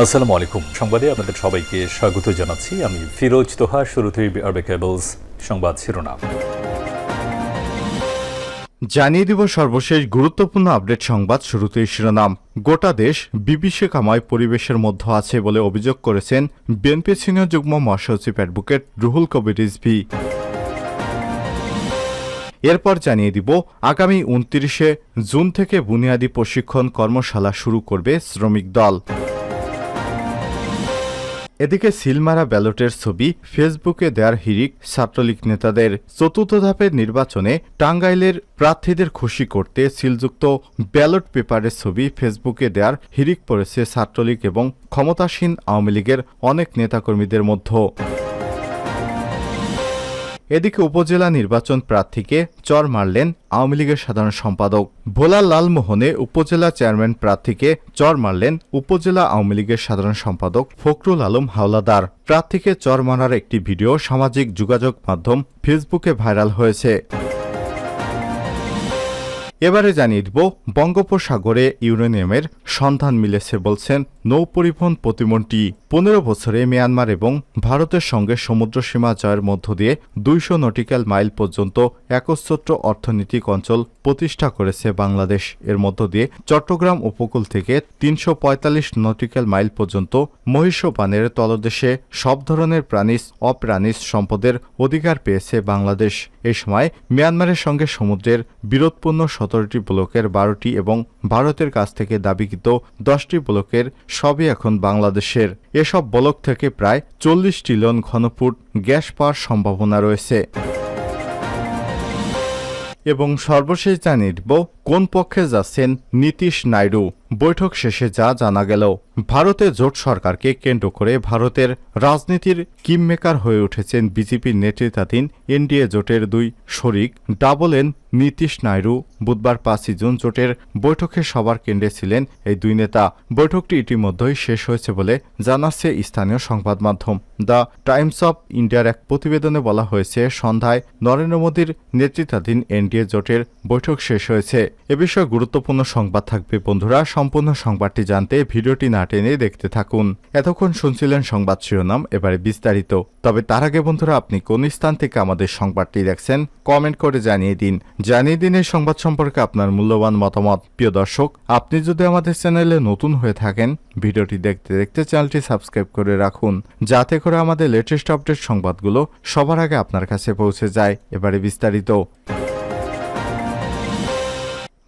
আসসালামু আলাইকুম। সংবাদে আপনাদের সবাইকে স্বাগত জানাচ্ছি। আমি ফিরোজ তোহা, শুরুতেই আরবে কেবলস সংবাদ শিরোনাম। জানিয়ে দিব সর্বশেষ গুরুত্বপূর্ণ আপডেট সংবাদ শুরুতেই শিরোনাম। গোটা দেশ বিভীষিকাময় পরিবেশের মধ্যে আছে বলে অভিযোগ করেছেন বিএনপি সিনিয়র যুগ্ম মহাসচিব অ্যাডভোকেট রুহুল কবির রিজভি। এরপর জানিয়ে দিব, আগামী উনত্রিশে জুন থেকে বুনিয়াদী প্রশিক্ষণ কর্মশালা শুরু করবে শ্রমিক দল। এদিকে সিলমারা ব্যালটের ছবি ফেসবুকে দেয়ার হিরিক ছাত্রলীগ নেতাদের চতুর্থ ধাপের নির্বাচনে টাঙ্গাইলের প্রার্থীদের খুশি করতে সিলযুক্ত ব্যালট পেপারের ছবি ফেসবুকে দেয়ার হিরিক পড়েছে ছাত্রলীগ এবং ক্ষমতাসীন আওয়ামী লীগের অনেক নেতাকর্মীদের মধ্যে এদিকে উপজেলা নির্বাচন প্রার্থীকে চর মারলেন আওয়ামী লীগের সাধারণ সম্পাদক। ভোলা লালমোহনে উপজেলা চেয়ারম্যান প্রার্থীকে চর মারলেন উপজেলা আওয়ামী লীগের সাধারণ সম্পাদক ফখরুল আলম হাওলাদার। প্রার্থীকে চর মারার একটি ভিডিও সামাজিক যোগাযোগ মাধ্যম ফেসবুকে ভাইরাল হয়েছে। এবারে জানিয়ে দিব, বঙ্গোপসাগরে ইউরেনিয়ামের সন্ধান মিলেছে বলছেন নৌ পরিবহন প্রতিমন্ত্রী। পনেরো বছরে মিয়ানমার এবং ভারতের সঙ্গে সমুদ্রসীমা জয়ের মধ্য দিয়ে দুইশো নটিক্যাল মাইল পর্যন্ত একচ্ছত্র অর্থনৈতিক অঞ্চল প্রতিষ্ঠা করেছে বাংলাদেশ। এর মধ্য দিয়ে চট্টগ্রাম উপকূল থেকে তিনশো পঁয়তাল্লিশ নটিক্যাল মাইল পর্যন্ত মহিষপানের তলদেশে সব ধরনের প্রাণীজ অপ্রাণীজ সম্পদের অধিকার পেয়েছে বাংলাদেশ। এ সময় মিয়ানমারের সঙ্গে সমুদ্রের বিরোধপূর্ণ সতেরোটি ব্লকের বারোটি এবং ভারতের কাছ থেকে দাবিকৃত দশটি ব্লকের সবই এখন বাংলাদেশের। এসব ব্লক থেকে প্রায় চল্লিশ ট্রিলিয়ন ঘনফুট গ্যাস পাওয়ার সম্ভাবনা রয়েছে। এবং সর্বশেষ জানিয়ে কোন পক্ষে যাচ্ছেন নীতিশ নাইডু? বৈঠক শেষে যা জানা গেল, ভারতে জোট সরকারকে কেন্দ্র করে ভারতের রাজনীতির কিমমেকার হয়ে উঠেছেন বিজেপির নেতৃত্বাধীন এনডিএ জোটের দুই শরিক। ডাবল এন নীতিশ নাইডু বুধবার পাঁচই জুন জোটের বৈঠকে সবার কেন্দ্রে ছিলেন এই দুই নেতা। বৈঠকটি ইতিমধ্যেই শেষ হয়েছে বলে জানাচ্ছে স্থানীয় সংবাদ মাধ্যম। দ্য টাইমস অব ইন্ডিয়ার এক প্রতিবেদনে বলা হয়েছে, সন্ধ্যায় নরেন্দ্র মোদীর নেতৃত্বাধীন এনডিএ জোটের বৈঠক শেষ হয়েছে। এ বিষয়ে গুরুত্বপূর্ণ সংবাদ থাকবে, বন্ধুরা। সম্পূর্ণ সংবাদটি জানতে ভিডিওটি না টেনে দেখতে থাকুন। এতক্ষণ শুনছিলেন সংবাদ শিরোনাম, এবারে বিস্তারিত। তবে তার আগে, বন্ধুরা, আপনি কোন স্থান থেকে আমাদের সংবাদটি দেখছেন, কমেন্ট করে জানিয়ে দিন। জানিয়ে দিন এই সংবাদ সম্পর্কে আপনার মূল্যবান মতামত। প্রিয় দর্শক, আপনি যদি আমাদের চ্যানেলে নতুন হয়ে থাকেন, ভিডিওটি দেখতে দেখতে চ্যানেলটি সাবস্ক্রাইব করে রাখুন, যাতে করে আমাদের লেটেস্ট আপডেট সংবাদগুলো সবার আগে আপনার কাছে পৌঁছে যায়। এবারে বিস্তারিত।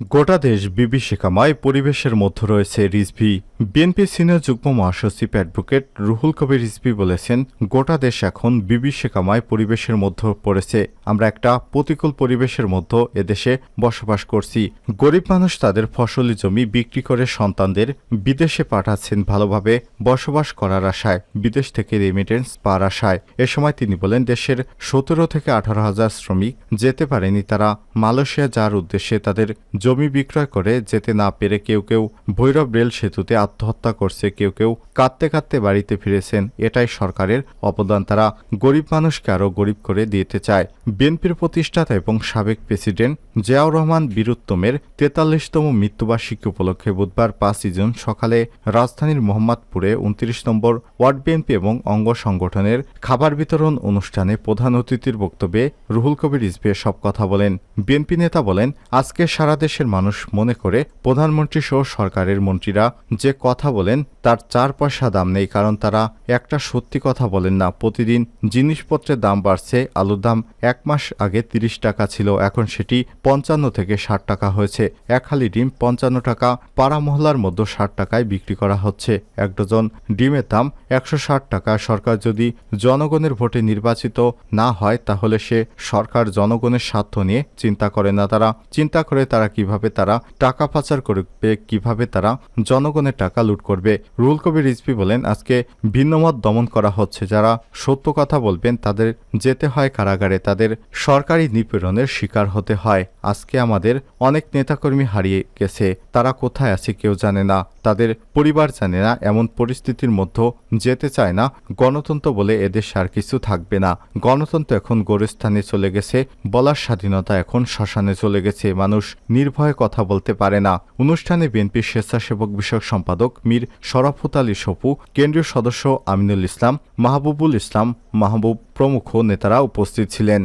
গোটা দেশ বিভীষিকাময় পরিবেশের মধ্যে রয়েছে রিজভি। বিএনপি সিনিয়র যুগ্ম মহাসচিব অ্যাডভোকেট রুহুল কবির রিজভি বলেছেন, গোটা দেশ এখন বিভীষিকাময় পরিবেশের মধ্যে পড়েছে। আমরা একটা প্রতিকূল পরিবেশের মধ্যে এদেশে বসবাস করছি। গরিব মানুষ তাদের ফসলি জমি বিক্রি করে সন্তানদের বিদেশে পাঠাচ্ছেন ভালোভাবে বসবাস করার আশায়, বিদেশ থেকে রেমিটেন্স পাওয়ার আশায়। এ সময় তিনি বলেন, দেশের সতেরো থেকে আঠারো হাজার শ্রমিক যেতে পারেনি তারা মালয়েশিয়া যাওয়ার উদ্দেশ্যে তাদের জমি বিক্রয় করে যেতে না পেরে কেউ কেউ ভৈরব রেল সেতুতে আত্মহত্যা করছে, কেউ কেউ কাঁদতে কাঁদতে বাড়িতে ফিরেছেন। এটাই সরকারের অবদান। তারা গরিব মানুষকে আরও গরিব করে দিতে চায়। বিএনপির প্রতিষ্ঠাতা এবং সাবেক প্রেসিডেন্ট জিয়াউর রহমান বীরুত্তমের তেতাল্লিশতম মৃত্যুবার্ষিকী উপলক্ষে বুধবার পাঁচই জুন সকালে রাজধানীর মোহাম্মদপুরে উনত্রিশ নম্বর ওয়ার্ড বিএনপি এবং অঙ্গ সংগঠনের খাবার বিতরণ অনুষ্ঠানে প্রধান অতিথির বক্তব্যে রুহুল কবির রিজভি সব কথা বলেন। বিএনপি নেতা বলেন, আজকে সারা দেশের মানুষ মনে করে প্রধানমন্ত্রী সহ সরকারের মন্ত্রীরা যে কথা বলেন তার চার পয়সা দাম নেই, কারণ তারা একটা সত্যি কথা বলেন না। প্রতিদিন জিনিসপত্রের দাম বাড়ছে, আলুর দাম এক মাস আগে তিরিশ টাকা ছিল, এখন সেটি পঞ্চান্ন থেকে ষাট টাকা হয়েছে। এক হালি ডিম পঞ্চান্ন টাকা, পাড়া মহলার মধ্যে ষাট টাকায় বিক্রি করা হচ্ছে। এক ডজন ডিমের দাম একশো ষাট টাকা। সরকার যদি জনগণের ভোটে নির্বাচিত না হয়, তাহলে সে সরকার জনগণের স্বার্থ নিয়ে চিন্তা করে না। তারা চিন্তা করে তারা কীভাবে তারা টাকা পাচার করবে, কীভাবে তারা জনগণের টাকা লুট করবে। রুল কবির রিজভি বলেন, আজকে ভিন্নমত দমন করা হচ্ছে। যারা সত্য কথা বলবেন, তাদের যেতে হয় কারাগারে, তাদের সরকারি নিপীড়নের শিকার হতে হয়। আজকে আমাদের অনেক নেতাকর্মী হারিয়ে গেছে, তারা কোথায় আছে কেউ জানে না। তাদের পরিবার জানে না, এমন পরিস্থিতির মধ্যে যেতে চায় না। গণতন্ত্র বলে এদেশ আর কিছু থাকবে না। গণতন্ত্র এখন গোরস্থানে চলে গেছে, বলার স্বাধীনতা এখন শ্মশানে চলে গেছে, মানুষ নির্ভয়ে কথা বলতে পারে না। অনুষ্ঠানে বিএনপির স্বেচ্ছাসেবক বিষয়ক সম্পাদক মীর শরাফত আলী সপু কেন্দ্রীয় সদস্য আমিনুল ইসলাম মাহবুবুল ইসলাম মাহবুব প্রমুখ নেতারা উপস্থিত ছিলেন।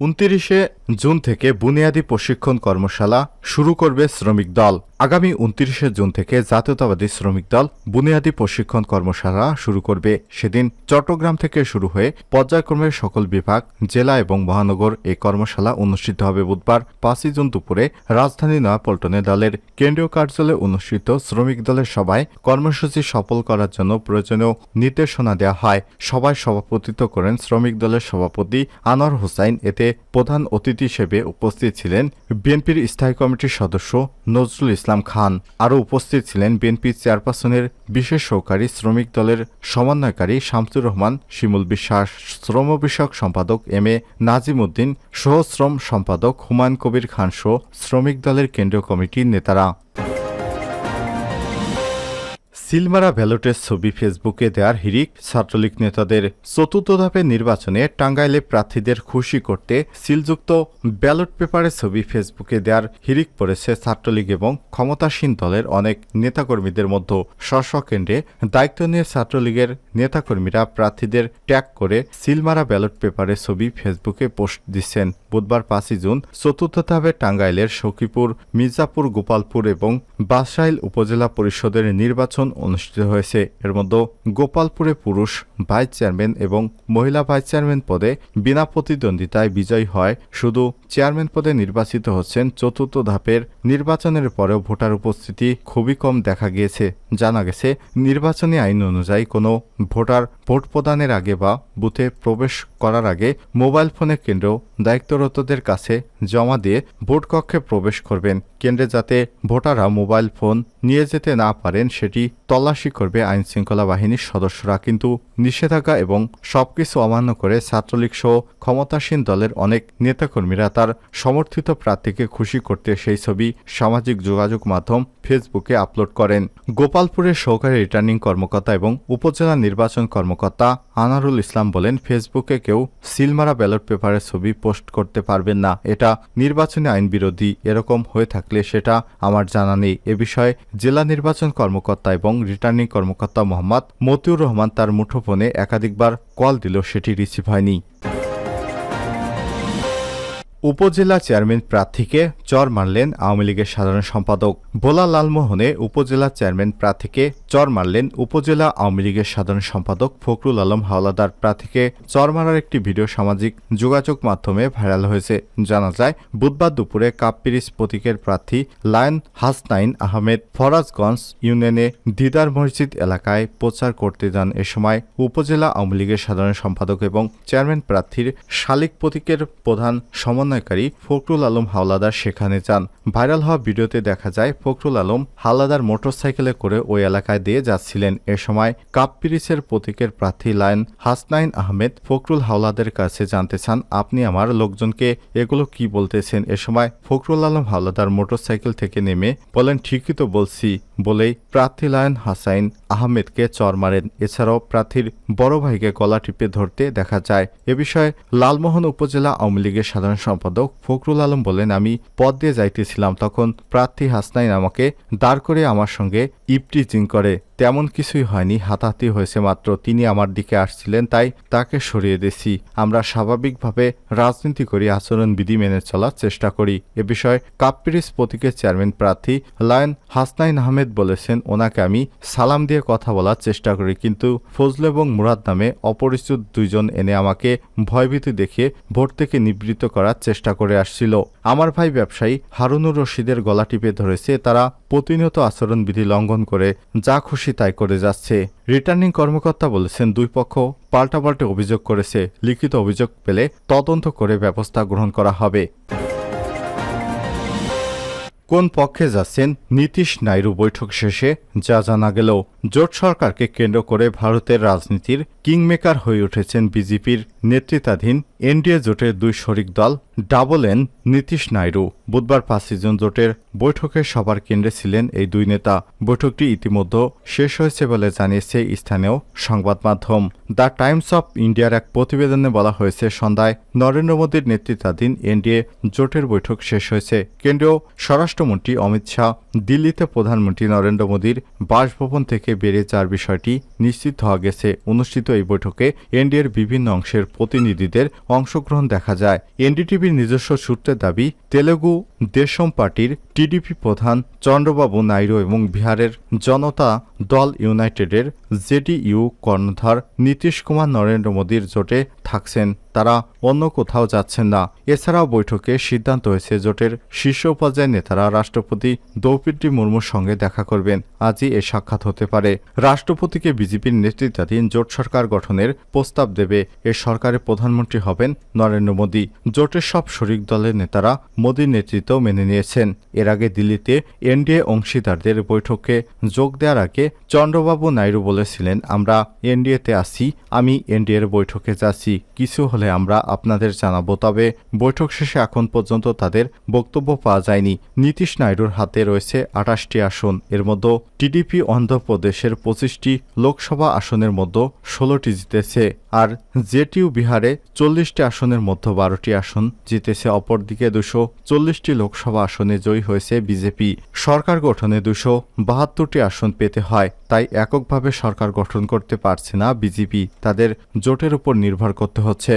উনতিরিশে জুন থেকে বুনিয়াদী প্রশিক্ষণ কর্মশালা শুরু করবে শ্রমিক দল। আগামী উনত্রিশে জুন থেকে জাতীয়তাবাদী শ্রমিক দল বুনিয়াদী প্রশিক্ষণ কর্মশালা শুরু করবে। সেদিন চট্টগ্রাম থেকে শুরু হয়ে পর্যায়ক্রমে সকল বিভাগ, জেলা এবং মহানগর এই কর্মশালা অনুষ্ঠিত হবে বুধবার, পাঁচই জুন দুপুরে রাজধানী নয়াপল্টনে দলের কেন্দ্রীয় কার্যালয়ে অনুষ্ঠিত শ্রমিক দলের সভায় কর্মসূচি সফল করার জন্য প্রয়োজনীয় নির্দেশনা দেওয়া হয়। সভায় সভাপতিত্ব করেন শ্রমিক দলের সভাপতি আনোয়ার হোসাইন। এতে প্রধান অতিথি হিসেবে উপস্থিত ছিলেন বিএনপির স্থায়ী কমিটির সদস্য নজরুল ইসলাম খান। আরও উপস্থিত ছিলেন বিএনপি চেয়ারপারসনের বিশেষ সহকারী শ্রমিক দলের সমন্বয়কারী শামসুর রহমান, শিমুল বিশ্বাস, শ্রম বিষয়ক সম্পাদক এম এ নাজিম উদ্দিন, সহশ্রম সম্পাদক হুমায়ুন কবির খান সহ শ্রমিক দলের কেন্দ্রীয় কমিটির নেতারা। সিলমারা ব্যালটের ছবি ফেসবুকে দেওয়ার হিরিক ছাত্রলীগ নেতাদের চতুর্থ ধাপের নির্বাচনে টাঙ্গাইলে প্রার্থীদের খুশি করতে সিলযুক্ত ব্যালট পেপারের ছবি ফেসবুকে দেওয়ার হিরিক পড়েছে ছাত্রলীগ এবং ক্ষমতাসীন দলের অনেক নেতাকর্মীদের মধ্যে। স্ব কেন্দ্রে দায়িত্ব নিয়ে ছাত্রলীগের নেতাকর্মীরা প্রার্থীদের ট্যাগ করে সিলমারা ব্যালট পেপারের ছবি ফেসবুকে পোস্ট দিচ্ছেন। বুধবার পাঁচই জুন চতুর্থ ধাপে টাঙ্গাইলের সখীপুর, মির্জাপুর, গোপালপুর এবং বাসাইল উপজেলা পরিষদের নির্বাচন অনুষ্ঠিত হয়েছে। এর মধ্যে গোপালপুরে পুরুষ ভাইস চেয়ারম্যান এবং মহিলা ভাইস চেয়ারম্যান পদে বিনা প্রতিদ্বন্দ্বিতায় বিজয়ী হয়। শুধু চেয়ারম্যান পদে নির্বাচিত হচ্ছেন চতুর্থ ধাপের নির্বাচনের পরেও ভোটার উপস্থিতি খুবই কম দেখা গিয়েছে। জানা গেছে, নির্বাচনী আইন অনুযায়ী কোনো ভোটার ভোট প্রদানের আগে বা বুথে প্রবেশ করার আগে মোবাইল ফোনে কেন্দ্র দায়িত্বরতদের কাছে জমা দিয়ে ভোট কক্ষে প্রবেশ করবেন। কেন্দ্রে যাতে ভোটাররা মোবাইল ফোন নিয়ে যেতে না পারেন, সেটি তল্লাশি করবে আইন শৃঙ্খলা বাহিনীর সদস্যরা। কিন্তু নিষেধাজ্ঞা এবং সবকিছু অমান্য করে ছাত্রলীগ সহ ক্ষমতাসীন দলের অনেক নেতাকর্মীরা তার সমর্থিত প্রার্থীকে খুশি করতে সেই ছবি সামাজিক যোগাযোগ মাধ্যম ফেসবুকে আপলোড করেন। গোপালপুরের সহকারী রিটার্নিং কর্মকর্তা এবং উপজেলা নির্বাচন কর্মকর্তা আনারুল ইসলাম বলেন, ফেসবুকে কেউ সিলমারা ব্যালট পেপারের ছবি পোস্ট করতে পারবেন না। এটা নির্বাচনী আইন বিরোধী। এরকম হয়ে থাকলে সেটা আমার জানা নেই। এ বিষয়ে জেলা নির্বাচন কর্মকর্তা এবং রিটার্নিং কর্মকর্তা মোহাম্মদ মতিউর রহমান তার মুঠোফোনে একাধিকবার কল দিলেও সেটি রিসিভ হয়নি। উপজেলা চেয়ারম্যান প্রার্থীকে চর মারলেন আওয়ামী লীগের সাধারণ সম্পাদক। ভোলা লালমোহনে উপজেলা চেয়ারম্যান প্রার্থীকে চর মারলেন উপজেলা আওয়ামী লীগের সাধারণ সম্পাদক ফখরুল আলম হাওলাদার। প্রার্থীকে চর মারার একটি ভিডিও সামাজিক যোগাযোগ মাধ্যমে ভাইরাল হয়েছে। জানা যায়, বুধবার দুপুরে কাপ্পিরিস প্রতীকের প্রার্থী লায়ন হাসনাইন আহমেদ ফরাজগঞ্জ ইউনিয়নে দিদার মসজিদ এলাকায় প্রচার করতে যান। এ সময় উপজেলা আওয়ামী লীগের সাধারণ সম্পাদক এবং চেয়ারম্যান প্রার্থীর শালিক প্রতীকের প্রধান সমন্বয়কারী ফখরুল আলম হাওলাদার সেখানে যান। ভাইরাল হওয়া ভিডিওতে দেখা যায়, ফখরুল আলম হাওলাদার মোটরসাইকেলে করে ওই এলাকায় দিয়ে যাচ্ছিলেন। এ সময় কাপ্পিরিসের প্রতীকের প্রার্থী লায়ন হাসনাইন আহমেদ ফখরুল হাওলাদের কাছে জানতে চান, আপনি আমার লোকজনকে এগুলো কি বলতেছেন? এ সময় ফখরুল আলম হাওলাদার মোটরসাইকেল থেকে নেমে বলেন, ঠিকই তো বলছি। বলেই প্রার্থী লায়ন হাসাইন আহমেদকে চর মারেন। এছাড়াও প্রার্থীর বড় ভাইকে গলা টিপে ধরতে দেখা যায়। এ বিষয়ে লালমোহন উপজেলা আওয়ামী লীগের সাধারণ সম্পাদক ফখরুল আলম বলেন, আমি পদ দিয়ে যাইতেছিলাম, তখন প্রার্থী হাসনাইন আমাকে দাঁড় করে আমার সঙ্গে ইপটিজিং করে। তেমন কিছুই হয়নি, হাতাহাতি হয়েছে মাত্র। তিনি আমার দিকে আসছিলেন, তাই তাকে সরিয়ে দিছি আমরা স্বাভাবিকভাবে রাজনীতি করি, আচরণবিধি মেনে চলার চেষ্টা করি। এ বিষয়ে কাপ্পিরিস প্রতীকের চেয়ারম্যান প্রার্থী লায়ন হাসনাইন আহমেদ বলেছেন, ওনাকে আমি সালাম দিয়ে কথা বলার চেষ্টা করি, কিন্তু ফজল এবং মুরাদ নামে অপরিচিত দুইজন এনে আমাকে ভয়ভীতি দেখিয়ে ভোট থেকে নিবৃত্ত করার চেষ্টা করে আসছিল। আমার ভাই ব্যবসায়ী হারুনুর রশিদের গলা টিপে ধরেছে, তারা প্রতিনিয়ত আচরণবিধি লঙ্ঘন করে যা খুশি তাই করে যাচ্ছে। রিটার্নিং কর্মকর্তা বলেছেন, দুই পক্ষ পাল্টাপাল্টে অভিযোগ করেছে। লিখিত অভিযোগ পেলে তদন্ত করে ব্যবস্থা গ্রহণ করা হবে। কোন পক্ষে যাচ্ছেন? নীতিশ নাইডু বৈঠক শেষে যা জানা গেল, জোট সরকারকে কেন্দ্র করে ভারতের রাজনীতির কিংমেকার হয়ে উঠেছেন বিজেপির নেতৃত্বাধীন এনডিএ জোটের দুই শরিক দল। ডাবলেন নীতিশ নাইডু বুধবার পাঁচই জুন জোটের বৈঠকে সবার কেন্দ্রে ছিলেন এই দুই নেতা। বৈঠকটি ইতিমধ্যে শেষ হয়েছে বলে জানিয়েছে স্থানীয় সংবাদ মাধ্যম। দ্য টাইমস অফ ইন্ডিয়ার এক প্রতিবেদনে বলা হয়েছে, সন্ধ্যায় নরেন্দ্র মোদীর নেতৃত্বাধীন এনডিএ জোটের বৈঠক শেষ হয়েছে। কেন্দ্রীয় স্বরাষ্ট্রমন্ত্রী অমিত শাহ দিল্লিতে প্রধানমন্ত্রী নরেন্দ্র মোদীর বাসভবন থেকে বেরিয়ে যাওয়ার বিষয়টি নিশ্চিত হওয়া গেছে। অনুষ্ঠিত এই বৈঠকে এনডিএর বিভিন্ন অংশের প্রতিনিধিদের অংশগ্রহণ দেখা যায়। এনডিটিভির নিজস্ব সূত্রের দাবি, তেলেগু দেশম পার্টির টিডিপি প্রধান চন্দ্রবাবু নাইডু এবং বিহারের জনতা দল ইউনাইটেডের জেডিইউ কর্ণধার নীতিশ কুমার নরেন্দ্র মোদীর জোটে থাকছেন তারা, অন্য কোথাও যাচ্ছেন না। এছাড়াও বৈঠকে সিদ্ধান্ত হয়েছে জোটের শীর্ষ পর্যায়ের নেতারা রাষ্ট্রপতি দ্রৌপদী মুর্মুর সঙ্গে দেখা করবেন। আজই এ সাক্ষাৎ হতে পারে। রাষ্ট্রপতিকে বিজেপির নেতৃত্বাধীন জোট সরকার গঠনের প্রস্তাব দেবে এ সরকারের প্রধানমন্ত্রী হবেন নরেন্দ্র মোদী। জোটের সব শরিক দলের নেতারা মোদীর নেতৃত্ব মেনে নিয়েছেন। এর আগে দিল্লিতে এনডিএ অংশীদারদের বৈঠকে যোগ দেওয়ার আগে চন্দ্রবাবু নাইডু বলেছিলেন, আমরা এনডিএতে আসি আমি এনডিএর বৈঠকে যাচ্ছি, কিছু হলে আমরা আপনাদের জানাব। তবে বৈঠক শেষে এখন পর্যন্ত তাদের বক্তব্য পাওয়া যায়নি। নীতিশ নাইডুর হাতে রয়েছে আঠাশটি আসন, এর মধ্যে টিডিপি অন্ধ্রপ্রদেশের পঁচিশটি লোকসভা আসনের মধ্যে ষোলোটি জিতেছে। আর জেটিউ বিহারে চল্লিশটি আসনের মধ্যে বারোটি আসন জিতেছে, অপরদিকে দুশো চল্লিশটি লোকসভা আসনে জয়ী হয়েছে বিজেপি। সরকার গঠনে দুশো বাহাত্তরটি আসন পেতে হয়, তাই এককভাবে সরকার গঠন করতে পারছে না বিজেপি। তাদের জোটের উপর নির্ভর করতে হচ্ছে।